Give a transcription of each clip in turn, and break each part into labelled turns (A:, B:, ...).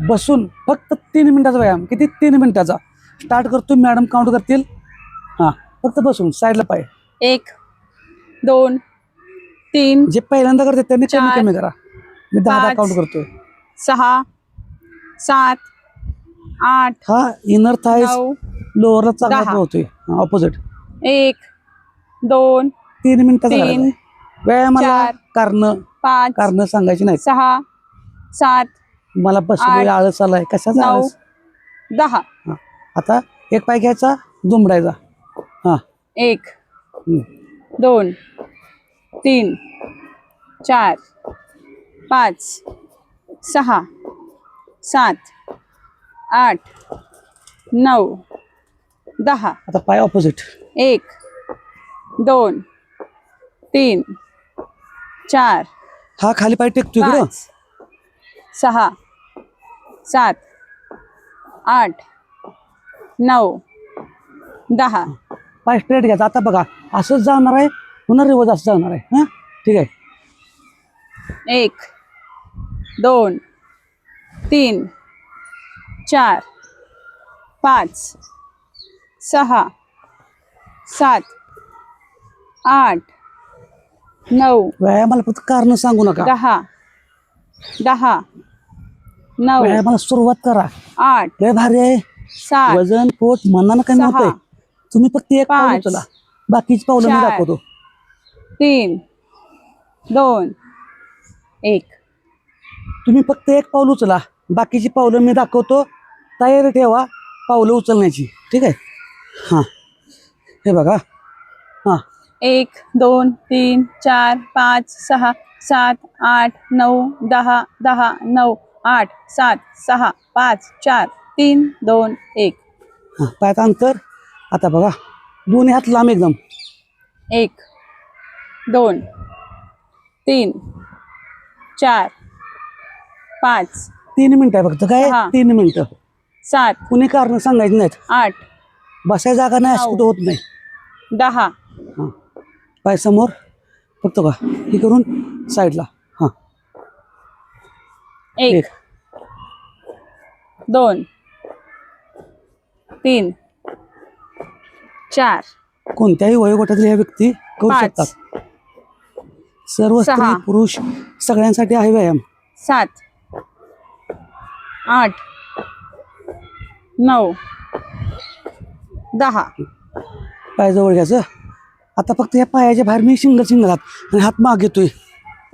A: बसून फक्त तीन मिनिटाचा व्यायाम. किती? तीन मिनिटाचा. स्टार्ट करतो मॅडम काउंट करतील. हां फक्त बसून साईडला पाय.
B: एक दोन तीन
A: जे पहिल्यांदा करते त्यांनी कमी
B: चार,
A: कमी करा. मी दहा दहा
B: पाच,
A: काउंट करतोय.
B: सहा सात आठ
A: हा इनर
B: नऊ
A: लोअरला चांगला
B: दहा.
A: होतोय ऑपोजिट
B: एक दोन
A: तीन मिनिटाचा
B: तीन,
A: करायचा. आहे. व्यायामाला
B: चार,
A: कारण
B: पाच
A: कारण सांगायची नाही
B: सहा सात
A: मला बसलोय
B: आठ,
A: आळस आलाय. कशाचा
B: नऊ
A: आळस?
B: दहा.
A: हा. आता एक पाय घ्यायचा दुमडायचा. हा.
B: एक
A: हम्म.
B: दोन तीन चार पाच सहा सात आठ नऊ दहा.
A: आता पाय ऑपोजिट
B: एक दोन तीन चार
A: हा खाली पाय टेकतो इकडं
B: पाच सहा सात आठ नऊ दहा.
A: पाय स्ट्रेट घ्यायचा. आता बघा असंच जाणार आहे पुन्हा रिवर्स असं जाणार आहे. हा? ठीक आहे.
B: एक दोन तीन चार पाच सहा सात आठ नऊ.
A: व्यायामाला फक्त कारण सांगू नका.
B: दहा दहा नऊ
A: व्यायामाला सुरुवात करा.
B: आठ
A: लय भारी आहे.
B: सात
A: वजन पोट मनानं कमी
B: सहा,
A: होतंय तुम्ही फक्त एक पाऊल
B: पाच,
A: उचला. बाकीची पावलं मी
B: चार,
A: दाखवतो.
B: तीन दोन एक.
A: तुम्ही फक्त एक पाऊल उचला. बाकीची पावलं मी दाखवतो. तयारी ठेवा पावलं उचलण्याची. ठीक आहे? हां. हे बघा. हां.
B: एक दोन तीन चार पाच सहा सात आठ नऊ दहा दहा नऊ. आठ सात सहा पाच चार तीन दोन एक.
A: हां पायात अंतर. आता बघा दोन्ही हात लांब एकदम.
B: एक दोन तीन चार पाच.
A: तीन मिनिटं आहे फक्त काय?
B: हा.
A: तीन मिनिटं.
B: सात.
A: कुणी कारण सांगायची नाहीत.
B: आठ.
A: बसायची जागा नाही असं. कुठं होत नाही.
B: दहा.
A: हां. पाय समोर. फक्त का हे करून साईडला.
B: एक दोन तीन चार.
A: कोणत्याही वयोगटातील ह्या व्यक्ती करू
B: पाच.
A: शकतात. सर्व स्त्री
B: सहा.
A: पुरुष सगळ्यांसाठी आहे व्यायाम.
B: सात. आठ. नऊ. दहा.
A: पाय जवळ घ्यायचं आता फक्त या पायाच्या बाहेर मी सिंगल सिंगल हात आणि हात माग घेतोय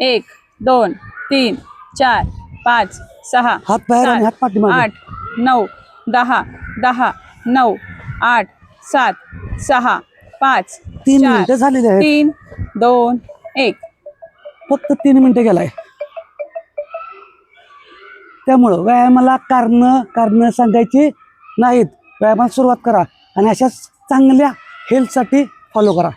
B: एक दोन तीन चार. पाच सहा
A: हात बाहेर आणि हात पाठीमागे.
B: आठ नऊ दहा दहा नऊ आठ सात सहा पाच
A: तीन
B: चार,
A: मिनिटं झालेली आहेत.
B: तीन दोन एक.
A: फक्त तीन मिनिटं गेलाय. त्यामुळं व्यायामाला कारण कारण सांगायची नाहीत. व्यायामाला सुरुवात करा आणि अशाच चांगल्या हेल्थसाठी फॉलो करा.